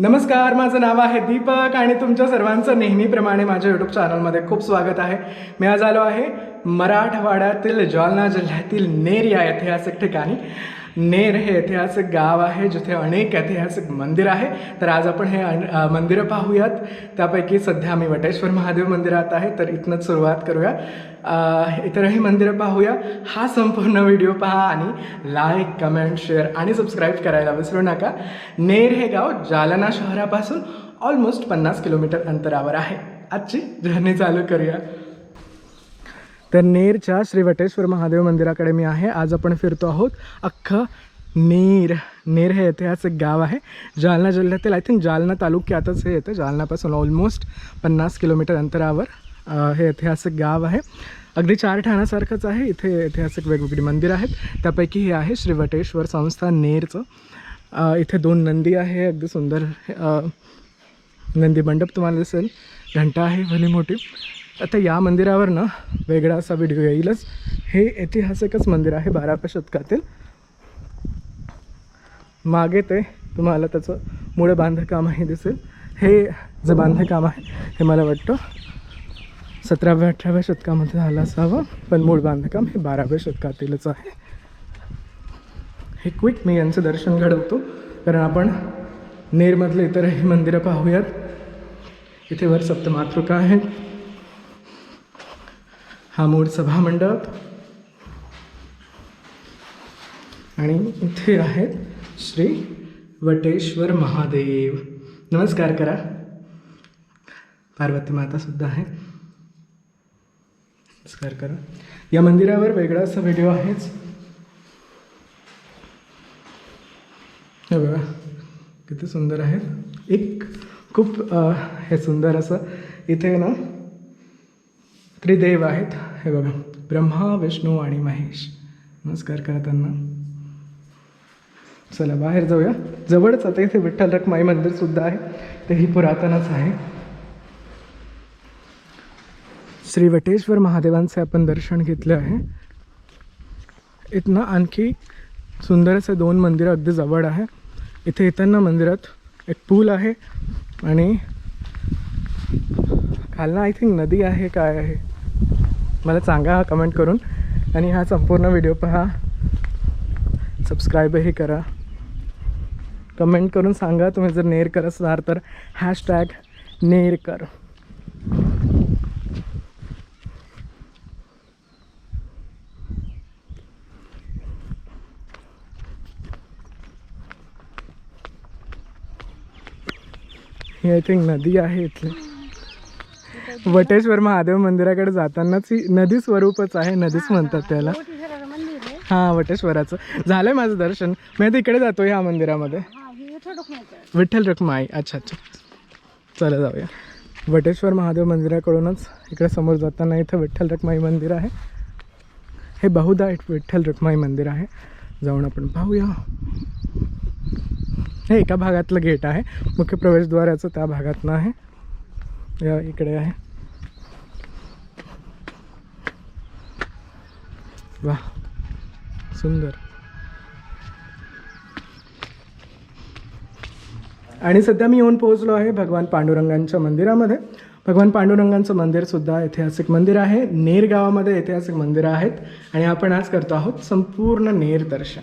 नमस्कार माझं नाव आहे दीपक आणि तुमच्या सर्वांचं नेहमीप्रमाणे माझ्या यूट्यूब चॅनलमध्ये खूप स्वागत आहे. मी आज आलो आहे मराठवाड्यातील जालना जिल्ह्यातील नेरिया ऐतिहासिक ठिकाणी. नेर हे ऐतिहासिक गाव आहे जिथे अनेक ऐतिहासिक मंदिर आहे. तर आज आपण हे अन- मंदिरं पाहूयात. त्यापैकी सध्या आम्ही वटेश्वर महादेव मंदिरात आहे तर इथनंच सुरुवात करूया. इतरही मंदिरं पाहूया. हा संपूर्ण व्हिडिओ पहा आणि लाईक कमेंट शेअर आणि सबस्क्राईब करायला विसरू नका. नेर हे गाव जालना शहरापासून ऑलमोस्ट पन्नास किलोमीटर अंतरावर आहे. आजची जर्नी चालू करूया. तर नेरच्या श्री वटेश्वर महादेव मंदिराकडे मी आहे. आज आपण फिरतो आहोत अख्खं नेर. नेर हे ऐतिहासिक गाव आहे. जालना जिल्ह्यातील आय थिंक जालना तालुक्यातच हे येतं. जालनापासून ऑलमोस्ट पन्नास किलोमीटर अंतरावर हे ऐतिहासिक गाव आहे. अगदी चार ठाण्यासारखंच आहे. इथे ऐतिहासिक वेगवेगळी मंदिरं आहेत. त्यापैकी हे आहे श्री वटेश्वर संस्थान नेरचं इथे दोन नंदी आहे. अगदी सुंदर नंदी मंडप तुम्हाला दिसेल. घंटा आहे भली मोठी. आता या मंदिरावर ना वेगळा असा व्हिडिओ येईलच. हे ऐतिहासिकच मंदिर आहे बाराव्या शतकातील. मागे ते तुम्हाला त्याचं मूळ बांधकामही दिसेल. हे जे बांधकाम आहे हे मला वाटतं सतराव्या अठराव्या शतकामध्ये झालं असावं पण मूळ बांधकाम हे बाराव्या शतकातीलच आहे. हे क्विक मी यांचं दर्शन घडवतो कारण आपण नेरमधले इतरही मंदिरं पाहूयात. इथे वर सप्तमातृका आहेत. हा मूळ सभामंडप. आणि इथे आहेत श्री वटेश्वर महादेव. नमस्कार करा. पार्वती माता सुद्धा आहे. नमस्कार करा. या मंदिरावर वेगळा असा व्हिडिओ आहेच. हे बघा किती सुंदर आहे. एक खूप हे सुंदर असं इथे ना त्रिदेव आहेत. हे बघा ब्रह्मा विष्णू आणि महेश. नमस्कार करा त्यांना चला बाहेर जाऊया. जवळच आता इथे विठ्ठल रखमाई मंदिर सुद्धा आहे. तेही पुरातनच आहे. श्री वटेश्वर महादेवांचे आपण दर्शन घेतले आहे. इथनं आणखी सुंदर असे दोन मंदिरं अगदी जवळ आहे. इथे येताना मंदिरात एक पूल आहे आणि खालना आय थिंक नदी आहे काय आहे? मला सांगा कमेंट करून. आणि हा संपूर्ण व्हिडिओ पहा. सबस्क्राईबही करा. कमेंट करून सांगा तुम्ही जर नेरकर असाल तर हॅशटॅग नेरकर ही आय थिंक नदी आहे इथली. वटेश्वर महादेव मंदिराकडे जातानाच ही नदी स्वरूपच आहे. नदीच म्हणतात त्याला. हां वटेश्वराचं. झालंय माझं दर्शन. मी आता इकडे जातो ह्या मंदिरामध्ये. विठ्ठल रखमाई अच्छा अच्छा. चला जाऊया. वटेश्वर महादेव मंदिराकडूनच इकडे समोर जाताना इथं विठ्ठल रखमाई मंदिर आहे. हे बहुधा विठ्ठल रखमाई मंदिर आहे. जाऊन आपण पाहूया. हे एका भागातलं गेट आहे. मुख्य प्रवेशद्वाराचं त्या भागातनं आहे. या इकडे आहे. वा सुंदर. आणि सध्या मी येऊन पोहोचलो आहे भगवान पांडुरंगांच्या मंदिरामध्ये. भगवान पांडुरंगांचं मंदिरसुद्धा ऐतिहासिक मंदिर आहे. नेर गावामध्ये ऐतिहासिक मंदिरं आहेत आणि आपण आज करतो आहोत संपूर्ण नेर दर्शन.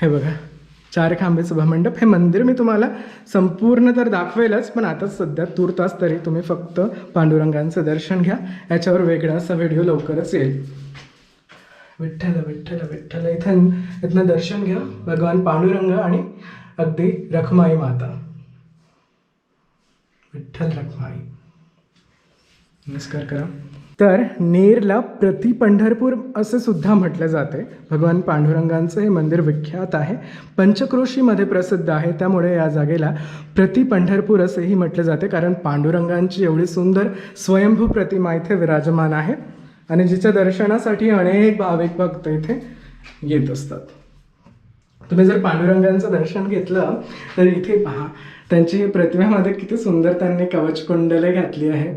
हे बघा चार खांबे सभामंडप हे मंदिर मी तुम्हाला संपूर्ण तर दाखवेलच पण आता सध्या तूर्तास तरी तुम्ही फक्त पांडुरंगांचं दर्शन घ्या. याच्यावर वेगळा असा व्हिडिओ लवकरच येईल. विठ्ठल विठ्ठल विठ्ठल. इथं इथनं दर्शन घ्या. भगवान पांडुरंग आणि अगदी रखमाई माता. विठ्ठल रखमाई. नमस्कार करा. तर नेरला प्रति पंढरपूर असे सुद्धा म्हटले जाते भगवान पांडुरंगांचं हे मंदिर विख्यात आहे. पंचक्रोशीमध्ये प्रसिद्ध आहे. त्यामुळे या जागेला प्रति पंढरपूर असेही म्हटले जाते कारण पांडुरंगांची एवढी सुंदर स्वयंभू प्रतिमा इथे विराजमान आहे. आणि जिच्या दर्शनासाठी अनेक भाविक भक्त इथे येत असतात. तुम्ही जर पांडुरंगांचं दर्शन घेतलं तर इथे पहा त्यांची प्रतिमेमध्ये किती सुंदर त्यांनी कवच कुंडले घातली आहे.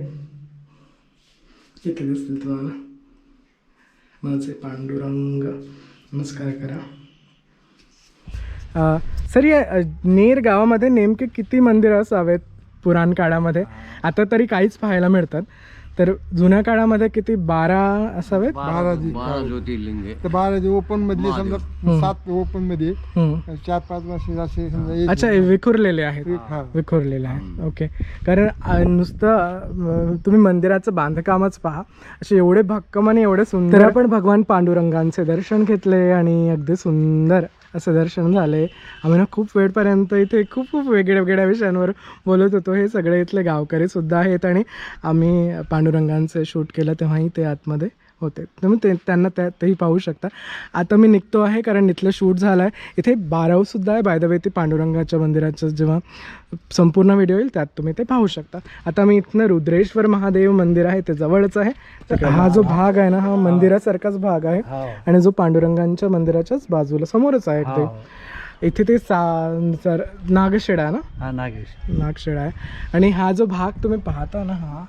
इथे दिसतील तुम्हाला. माझे पांडुरंग. नमस्कार करा. सर या नेर गावामध्ये नेमके किती मंदिरं असावेत पुराण काळामध्ये? आता तरी काहीच पाहायला मिळतात. तर जुन्या काळामध्ये किती? बारा असावेत? बारा जी- बारा ज्योतिर्लिंगे. तर बारा जे ओपन मधले महादेव. समजा सात ओपनमध्ये हम्म. चार पाच वर्ष असे समजा एक- अच्छा हे विखुरलेले आहेत. हा. विखुरलेले आहे ओके. कारण अ, नुसतं अ, तुम्ही मंदिराचं बांधकामच पहा. असे एवढे भक्कम आणि एवढे सुंदर तर आपण भगवान पांडुरंगांचे दर्शन घेतले आणि अगदी सुंदर. असं दर्शन झाले आम्ही ना खूप वेळपर्यंत इथे खूप खूप वेगळ्या वेगळ्या विषयांवर बोलत होतो. हे सगळे इथले गावकरीसुद्धा आहेत आणि आम्ही पांडुरंगांचं शूट केलं तेव्हाही ते आतमध्ये. होते. तुम्ही ते त्यांना त्या तेही पाहू शकता. आता मी निघतो आहे कारण इथलं शूट झालं आहे इथे बारावसुद्धा आहे. बाय द वे ते पांडुरंगाच्या मंदिराचं जेव्हा संपूर्ण व्हिडिओ येईल त्यात तुम्ही ते पाहू शकता. आता मी इथनं रुद्रेश्वर महादेव मंदिर आहे ते जवळच आहे. तर हा जो भाग आहे ना हा मंदिरासारखाच भाग आहे. आणि जो पांडुरंगांच्या मंदिराच्याच बाजूला समोरच आहे ते. इथे ते सा सर नागशेडा आहे ना? हा नागेश नागशेडा आहे. आणि हा जो भाग तुम्ही पाहता ना हा.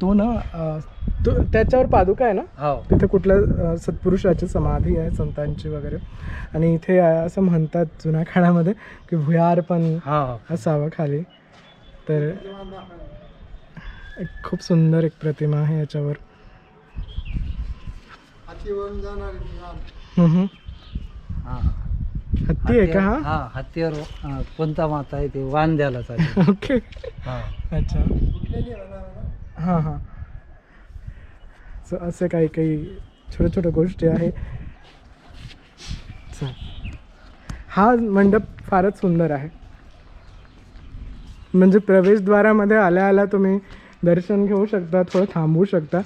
तो ना अ, तो त्याच्यावर पादुका आहे ना? हो. तिथे कुठल्या अ, सत्पुरुषाची समाधी आहे संतांची वगैरे. आणि इथे अ, असं म्हणतात जुन्या काळामध्ये की भुयार पण हो. असावं खाली. तर एक खूप सुंदर एक प्रतिमा आहे याच्यावर. हम्म, हम्म. हा. हत्ती आहे का हा? हा हत्तीवर अं, कोणता माता आहे ते वान द्यायला चालेल. ओके हा. अच्छा. हां हां. सो असे काही काही छोट्या छोट्या गोष्टी आहे. चल. हा मंडप फारच सुंदर आहे. म्हणजे प्रवेशद्वारामध्ये आल्या आल्या तुम्ही दर्शन घेऊ शकता थोडं थांबवू शकता.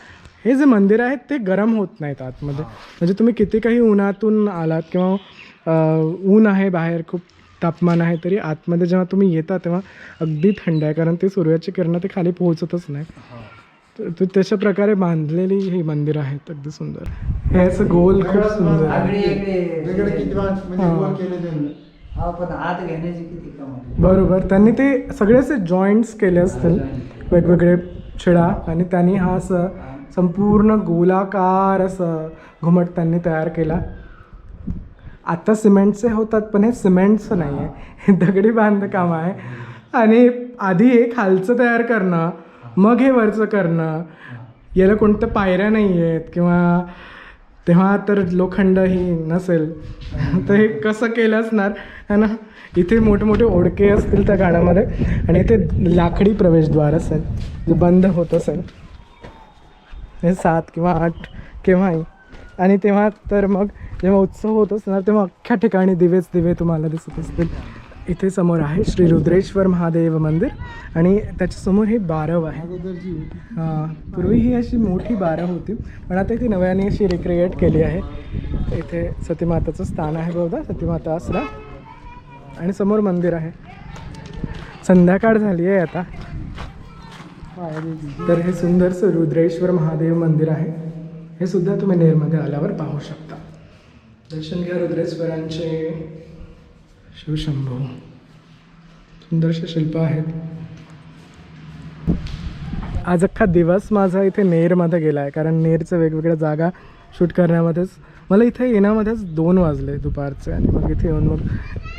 हे जे मंदिर आहेत ते गरम होत नाहीत आतमध्ये. म्हणजे तुम्ही किती काही उन्हातून आलात किंवा ऊन आहे बाहेर खूप तापमान आहे तरी आतमध्ये जेव्हा तुम्ही येता तेव्हा अगदी थंड आहे कारण ते सूर्याची किरणं ते खाली पोहोचतच नाही. तर तशा प्रकारे बांधलेली ही मंदिर आहेत अगदी सुंदर. हे असं गोल खूप सुंदर म्हणजे बरोबर. त्यांनी ते सगळे असे जॉईंट्स केले असतील वेगवेगळे छिडा आणि त्यांनी हा असं संपूर्ण गोलाकार असं घुमट त्यांनी तयार केला. आता सिमेंटचे होतात पण हे सिमेंटचं नाही आहे हे दगडी बांधकाम आहे. आणि आधी हे खालचं तयार करणं मग हे वरचं करणं. याला कोणत्या पायऱ्या नाही आहेत किंवा तेव्हा तर लोखंड ही नसेल. तर हे कसं केलं असणार? है ना? इथे मोठे ओढके असतील त्या गाण्यामध्ये आणि इथे लाकडी प्रवेशद्वार असेल. जे बंद होत असेल. हे सात किंवा आठ केव्हाही. आणि तेव्हा तर मग जेव्हा उत्सव होत असणार तेव्हा अख्ख्या ठिकाणी दिवेच दिवे तुम्हाला दिसत असतील. इथे समोर आहे श्री रुद्रेश्वर महादेव मंदिर आणि त्याच्यासमोर हे बारव आहे. पूर्वी ही अशी मोठी बारं होती पण आता ती नव्याने अशी रिक्रिएट केली आहे. इथे सतीमाताचं स्थान आहे बहुधा सतीमाता असला आणि समोर मंदिर आहे. संध्याकाळ झाली आहे आता. तर हे सुंदरसं रुद्रेश्वर महादेव मंदिर आहे. हे सुद्धा तुम्ही नेरमध्ये आल्यावर पाहू शकता. दर्शन घ्या रुद्रेश्वरांचे शिवशंभू. सुंदरसे शिल्प आहेत. आज अख्खा दिवस माझा इथे नेरमध्ये गेला आहे कारण नेरचं वेगवेगळ्या जागा शूट करण्यामध्येच मला इथे येण्यामध्येच दोन वाजले दुपारचे आणि मग इथे येऊन मग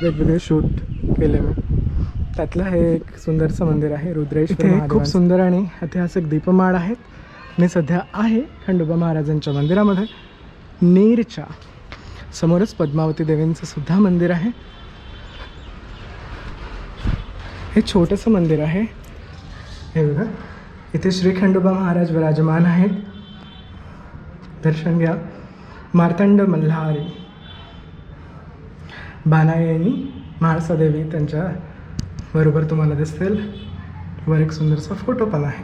वेगवेगळे शूट केले मी. त्यातलं हे एक सुंदरसं मंदिर आहे रुद्रेश्वर खूप सुंदर आणि ऐतिहासिक दीपमाळ आहेत. मी सध्या आहे खंडोबा महाराजांच्या मंदिरामध्ये नेरच्या. समोरच पद्मावती देवींचं सुद्धा मंदिर आहे. हे छोटंसं मंदिर आहे. हे बघा इथे श्री खंडोबा महाराज विराजमान आहेत. दर्शन घ्या. मार्तंड मल्हारी. बानायनी म्हाळसादेवी त्यांच्या बरोबर तुम्हाला दिसतील. वर एक सुंदरसा फोटो पण आहे.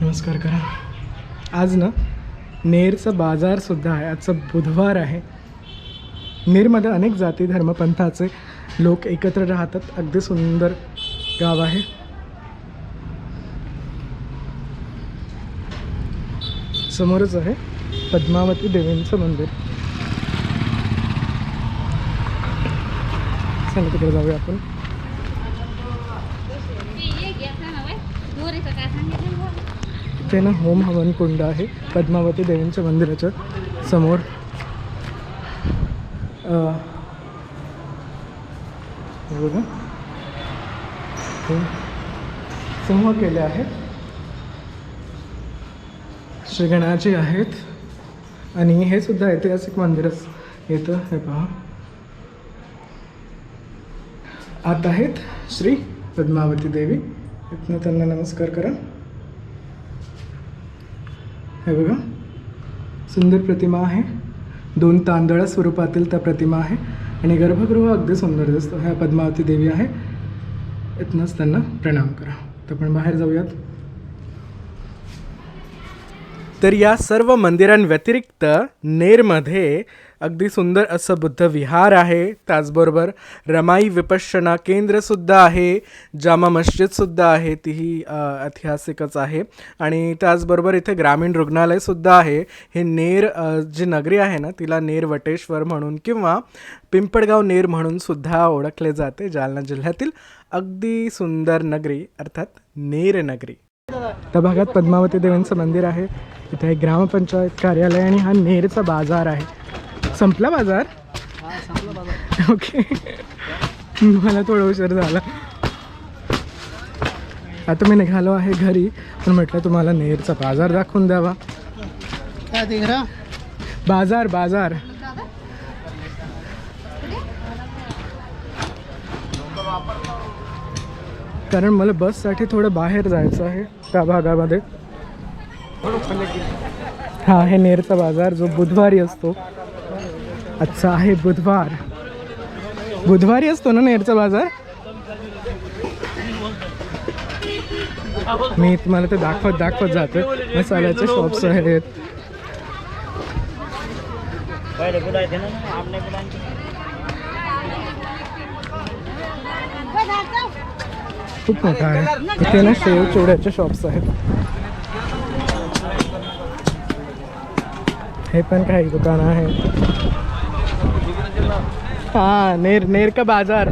नमस्कार करा. आज ना नेरचा बाजारसुद्धा आहे. आजचं बुधवार आहे. नेरमध्ये अनेक जाती धर्मपंथाचे लोक एकत्र राहतात. अगदी सुंदर गाव आहे. समोरच आहे पद्मावती देवींचं मंदिर. चला तिकडे जाऊया आपण. इथे ना होम हवन कुंड आहे पद्मावती देवींच्या मंदिराच्या समोर. अ, बघा. समूह केले आहेत श्रीगणाजी आहेत. आणि हे सुद्धा ऐतिहासिक मंदिरच येतं हे पहा. आत आहेत श्री पद्मावती देवी. इथनं त्यांना नमस्कार करा. हे बघा. सुंदर प्रतिमा आहे. दोन तांदळा स्वरूपातील त्या प्रतिमा आहे. आणि गर्भगृह अगदी सुंदर दिसतो. ह्या पद्मावती देवी आहे. इथनंच त्यांना प्रणाम करा. तर आपण बाहेर जाऊयात. तर या सर्व मंदिरांव्यतिरिक्त नेरमध्ये अगदी सुंदर असं बुद्ध विहार आहे. त्याचबरोबर रमाई विपश्यना केंद्रसुद्धा आहे. जामा मस्जिदसुद्धा आहे. तीही ऐतिहासिकच आहे. आणि त्याचबरोबर इथे ग्रामीण रुग्णालयसुद्धा आहे. हे नेर जी नगरी आहे ना तिला नेर वटेश्वर म्हणून किंवा पिंपळगाव नेर म्हणून सुद्धा ओळखले जाते जालना जिल्ह्यातील अगदी सुंदर नगरी अर्थात नेर नगरी. त्या भागात पद्मावती देवींचं मंदिर आहे. इथे ग्रामपंचायत कार्यालय आणि हा नेरचा बाजार आहे. संपला बाजार? ओके. मला थोडा उशीर झाला. आता मी निघालो आहे घरी पण म्हटलं तुम्हाला नेरचा बाजार दाखवून द्यावा. बाजार बाजार. कारण मला बससाठी थोडं बाहेर जायचं आहे त्या भागामध्ये. हा आहे नेरचा बाजार जो बुधवारी असतो. आजचा आहे बुधवार. बुधवारी असतो ना नेरचा बाजार? मी तुम्हाला ते दाखवत दाखवत जातो. मसाल्याचे शॉप्स आहेत. खूप मोठा आहे. इथे ना शेव चोड्याचे शॉप्स आहेत. हे पण काही दुकान आहे हां नेर नेर का बाजार.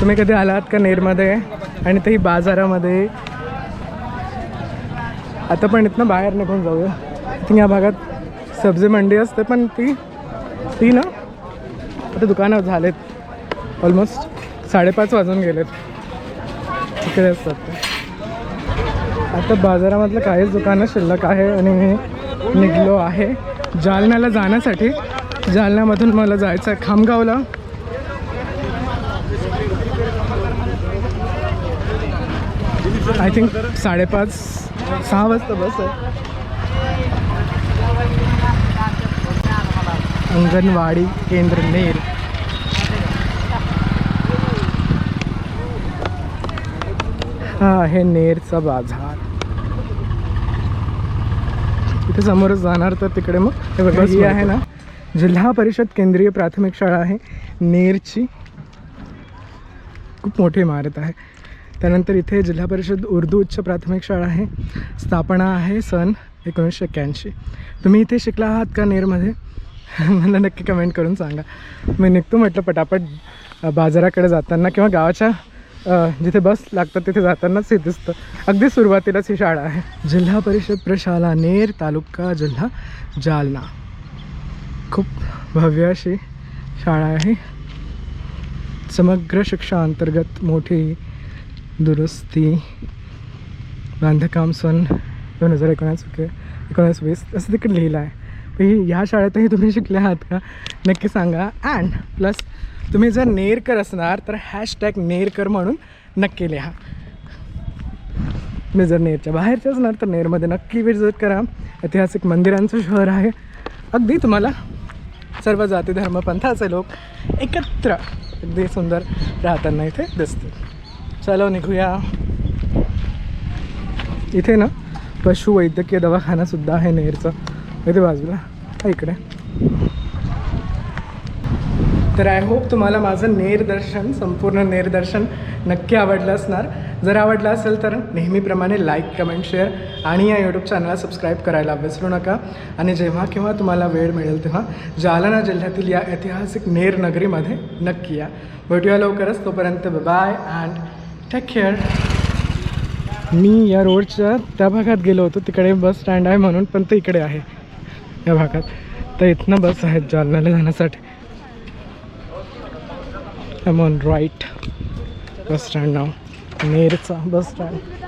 तुम्ही कधी आलात का नेरमध्ये? आणि तेही बाजारामध्ये? आता पण इथनं बाहेर निघून जाऊया. इथून या भागात सब्जी मंडी असते पण ती ती ना आता दुकानं झालेत. ऑलमोस्ट साडेपाच वाजून गेलेत. तिकडे असतात ते. आता बाजारामधलं काहीच दुकानं शिल्लक आहे आणि मी निघलो आहे. जालन्याला जाण्यासाठी. जालन्यामधून मला जायचं आहे खामगावला. आय थिंक साडेपाच सहा वाजता बस आहे. अंगणवाडी केंद्र नेर. हा हे नेरचा बाजार. इथे समोरच जाणार तर तिकडे मग हे बघा ही आहे ना जिल्हा परिषद केंद्रीय प्राथमिक शाळा आहे. नेरची खूप मोठी इमारत आहे. त्यानंतर इथे जिल्हा परिषद उर्दू उच्च प्राथमिक शाळा आहे. स्थापना आहे सन एकोणीसशे एक्क्याऐंशी. तुम्ही इथे शिकला आहात का नेरमध्ये? मला नक्की कमेंट करून सांगा. मी निघतो म्हटलं पटापट बाजाराकडे जाताना किंवा गावाच्या जिथे बस लागतात तिथे जातानाच हे दिसतं. अगदी सुरुवातीलाच ही शाळा आहे. जिल्हा परिषद प्रशाला नेर तालुका जिल्हा जालना. खूप भव्य अशी शाळा आहे. समग्र शिक्षा अंतर्गत मोठी दुरुस्ती. बांधकाम सन दोन हजार एकोणास एकोणास वीस असं तिकडे लिहिलं आहे. ही ह्या शाळेतही तुम्ही शिकले आहात का? नक्की सांगा. अँड प्लस तुम्ही जर नेरकर असणार तर हॅशटॅग नेरकर म्हणून नक्की लिहा. तुम्ही जर नेरच्या बाहेरचे असणार तर नेरमध्ये नक्की विजिट करा. ऐतिहासिक मंदिरांचं शहर आहे. अगदी तुम्हाला सर्व जाती धर्म पंथाचे लोक एकत्र अगदी सुंदर राहताना इथे दिसतील. चलो निघूया. इथे ना पशुवैद्यकीय दवाखानासुद्धा आहे नेरचा. इथे बाजूला इकडे. तर आय होप तुम्हाला माझं नेरदर्शन संपूर्ण नेरदर्शन नक्की आवडलं असणार. जर आवडलं असेल तर नेहमीप्रमाणे लाईक कमेंट शेअर आणि या यूट्यूब चॅनलला सबस्क्राईब करायला विसरू नका. आणि जेव्हा केव्हा तुम्हाला वेळ मिळेल तेव्हा जालना जिल्ह्यातील या ऐतिहासिक नेर नगरीमध्ये नक्की या. भेटूया लवकरच. तोपर्यंत बाय अँड टेक केअर मी या रोडच्या त्या भागात गेलो होतो. तिकडे बस स्टँड आहे म्हणून पण ते इकडे आहे. या भागात. तर इथनं बस आहेत जालन्याला जाण्यासाठी. I'm on right bus stand now. Near it's a bus stand.